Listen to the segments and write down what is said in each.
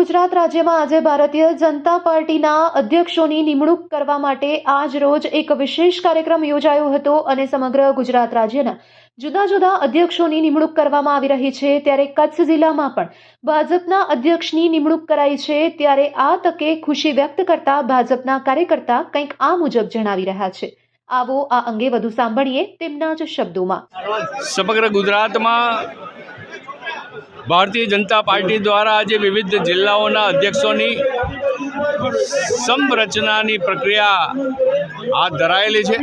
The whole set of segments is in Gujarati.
ગુજરાત રાજ્યમાં આજે ભારતીય જનતા પાર્ટીના અધ્યક્ષોની નિમણૂક કરવા માટે આજ રોજ એક વિશેષ કાર્યક્રમ યોજાયો હતો અને સમગ્ર ગુજરાત રાજ્યના જુદા જુદા અધ્યક્ષોની નિમણૂક કરવામાં આવી રહી છે. ત્યારે કચ્છ જિલ્લામાં પણ ભાજપના અધ્યક્ષની નિમણૂક કરાઈ છે. ત્યારે આ તકે ખુશી વ્યક્ત કરતા ભાજપના કાર્યકર્તા કંઈક આ મુજબ જણાવી રહ્યા છે. આવો આ અંગે વધુ સાંભળીએ તેમના જ શબ્દોમાં. સમગ્ર ગુજરાતમાં ભારતીય જનતા પાર્ટી દ્વારા આજે વિવિધ જિલ્લાઓના અધ્યક્ષોની સંરચનાની પ્રક્રિયા હાથ ધરાયેલી છે.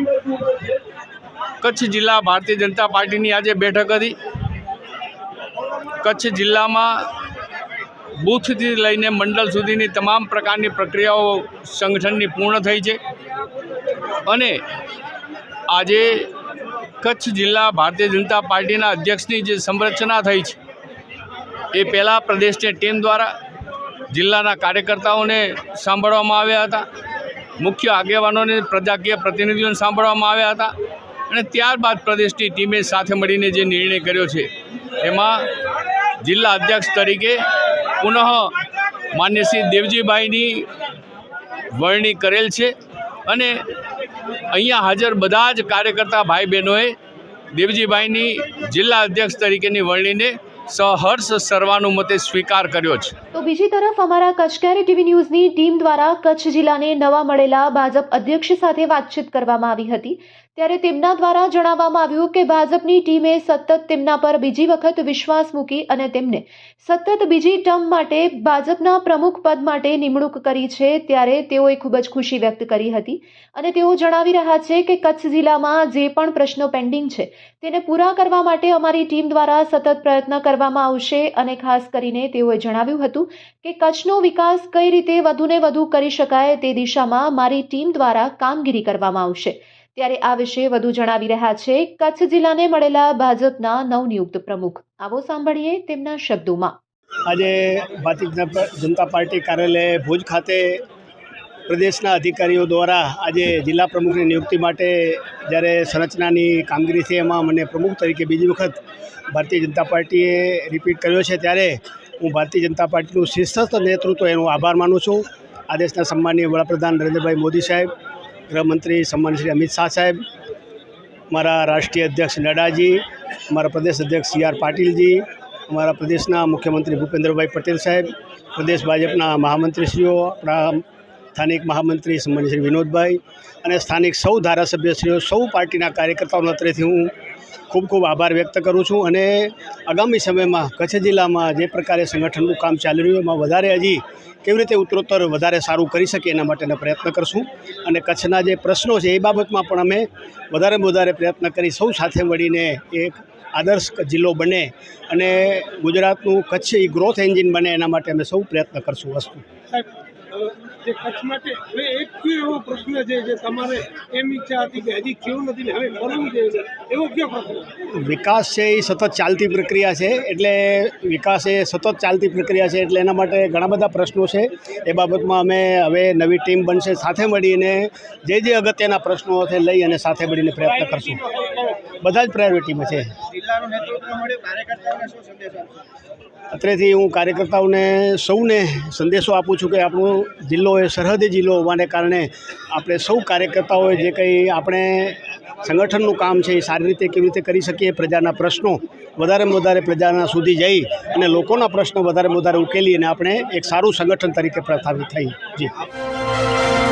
કચ્છ જિલ્લા ભારતીય જનતા પાર્ટીની આજે બેઠક હતી. કચ્છ જિલ્લામાં બૂથથી લઈને મંડળ સુધીની તમામ પ્રકારની પ્રક્રિયાઓ સંગઠનની પૂર્ણ થઈ છે. અને આજે કચ્છ જિલ્લા ભારતીય જનતા પાર્ટીના અધ્યક્ષની જે સંરચના થઈ છે એ પહેલાં પ્રદેશની ટીમ દ્વારા જિલ્લાના કાર્યકર્તાઓને સાંભળવામાં આવ્યા હતા. મુખ્ય આગેવાનોને પ્રજાકીય પ્રતિનિધિઓને સાંભળવામાં આવ્યા હતા અને ત્યારબાદ પ્રદેશની ટીમે સાથે મળીને જે નિર્ણય કર્યો છે, એમાં જિલ્લા અધ્યક્ષ તરીકે પુનઃ માન્ય શ્રી દેવજીભાઈની વરણી કરેલ છે અને અહીંયા હાજર બધા જ કાર્યકર્તા ભાઈ બહેનોએ દેવજીભાઈની જિલ્લા અધ્યક્ષ તરીકેની વરણીને સહર્ષ સર્વાનુમતે સ્વીકાર કર્યો છે. તો બીજી તરફ અમારા કચકેરી ટીવી ન્યૂઝની ટીમ દ્વારા કચ્છ જિલ્લાને નવા મળેલા ભાજપ અધ્યક્ષ સાથે વાતચીત કરવામાં આવી હતી. ત્યારે તેમના દ્વારા જણાવવામાં આવ્યું કે ભાજપની ટીમે સતત તેમના પર બીજી વખત વિશ્વાસ મૂકી અને તેમને સતત બીજી ટર્મ માટે ભાજપના પ્રમુખ પદ માટે નિમણૂક કરી છે ત્યારે તેઓએ ખૂબ જ ખુશી વ્યક્ત કરી હતી. અને તેઓ જણાવી રહ્યા છે કે કચ્છ જિલ્લામાં જે પણ પ્રશ્નો પેન્ડિંગ છે તેને પૂરા કરવા માટે અમારી ટીમ દ્વારા સતત પ્રયત્ન કરવામાં આવશે અને ખાસ કરીને તેઓએ જણાવ્યું હતું કે કચ્છનો વિકાસ કઈ રીતે વધુને વધુ કરી શકાય તે દિશામાં મારી ટીમ દ્વારા કામગીરી કરવામાં આવશે. ત્યારે આ વિશે વધુ જણાવી રહ્યા છે. કચ્છ જિલ્લાને મળેલા ભાજપના નવનિયુક્ત પ્રમુખ. આવો સાંભળીએ તેમના શબ્દોમાં. આજે ભારતીય જનતા પાર્ટી કાર્યાલય ભુજ ખાતે પ્રદેશના અધિકારીઓ દ્વારા આજે જિલ્લા પ્રમુખની નિયુક્તિ માટે જ્યારે સંરચનાની કામગીરી છે એમાં મને પ્રમુખ તરીકે બીજી વખત ભારતીય જનતા પાર્ટીએ રિપીટ કર્યો છે ત્યારે હું ભારતીય જનતા પાર્ટીનું શિસ્તસ્થ નેતૃત્વ એનો આભાર માનું છું. આ દેશના સન્માનીય વડાપ્રધાન નરેન્દ્રભાઈ મોદી સાહેબ ગૃહમંત્રી સન્માન શ્રી અમિત શાહ સાહેબ, મારા રાષ્ટ્રીય અધ્યક્ષ નડ્ડાજી મારા પ્રદેશ અધ્યક્ષ સી આર પાટીલજી અમારા પ્રદેશના મુખ્યમંત્રી ભૂપેન્દ્રભાઈ પટેલ સાહેબ, પ્રદેશ ભાજપના મહામંત્રીશ્રીઓ, આપણા સ્થાનિક મહામંત્રી સન્માનીય શ્રી વિનોદભાઈ અને સ્થાનિક સૌ ધારાસભ્યશ્રીઓ, સૌ પાર્ટીના કાર્યકર્તાઓના અત્રેથી હું ખૂબ ખૂબ આભાર વ્યક્ત કરું છું અને આગામી સમયમાં કચ્છ જિલ્લામાં જે પ્રકારે સંગઠનનું કામ ચાલી રહ્યું એમાં વધારે હજી કેવી રીતે ઉત્તરોત્તર વધારે સારું કરી શકીએ એના માટેના પ્રયત્ન કરશું. અને કચ્છના જે પ્રશ્નો છે, એ બાબતમાં પણ અમે વધારેમાં વધારે પ્રયત્ન કરી સૌ સાથે મળીને એક આદર્શ જિલ્લો બને અને ગુજરાતનું કચ્છ એ ગ્રોથ એન્જિન બને એના માટે અમે સૌ પ્રયત્ન કરશું વસ્તુ. જે કચ્છ માટે હવે એક કયો એવો પ્રશ્ન છે જે તમારે એમ ઈચ્છા હતી કે હજી થયું નથી ને હવે કરવું જોઈએ એવો કયો પ્રશ્ન વિકાસ છે એ સતત ચાલતી પ્રક્રિયા છે એટલે વિકાસ એ સતત ચાલતી પ્રક્રિયા છે એટલે એના માટે ઘણા બધા પ્રશ્નો છે. એ બાબતમાં અમે હવે નવી ટીમ બનશે સાથે મળીને જે જે અગત્યના પ્રશ્નો છે લઈ અને સાથે મળીને પ્રયત્ન કરશું. બધા જ પ્રાયોરિટીમાં છે. જિલ્લાનું નેતૃત્વ મળ્યું કાર્યકર્તાઓને શું સંદેશ આપશો? અત્રેથી હું કાર્યકર્તાઓને સૌને સંદેશો આપું છું કે આપણો જિલ્લો એ સરહદી જિલ્લો હોવાને કારણે આપણે સૌ કાર્યકર્તાઓએ જે કંઈ આપણે સંગઠનનું કામ છે એ સારી રીતે કેવી રીતે કરી શકીએ પ્રજાના પ્રશ્નો વધારેમાં વધારે પ્રજાના સુધી જઈ અને લોકોના પ્રશ્નો વધારેમાં વધારે ઉકેલી અને આપણે એક સારું સંગઠન તરીકે પ્રસ્થાપિત થઈ. જી.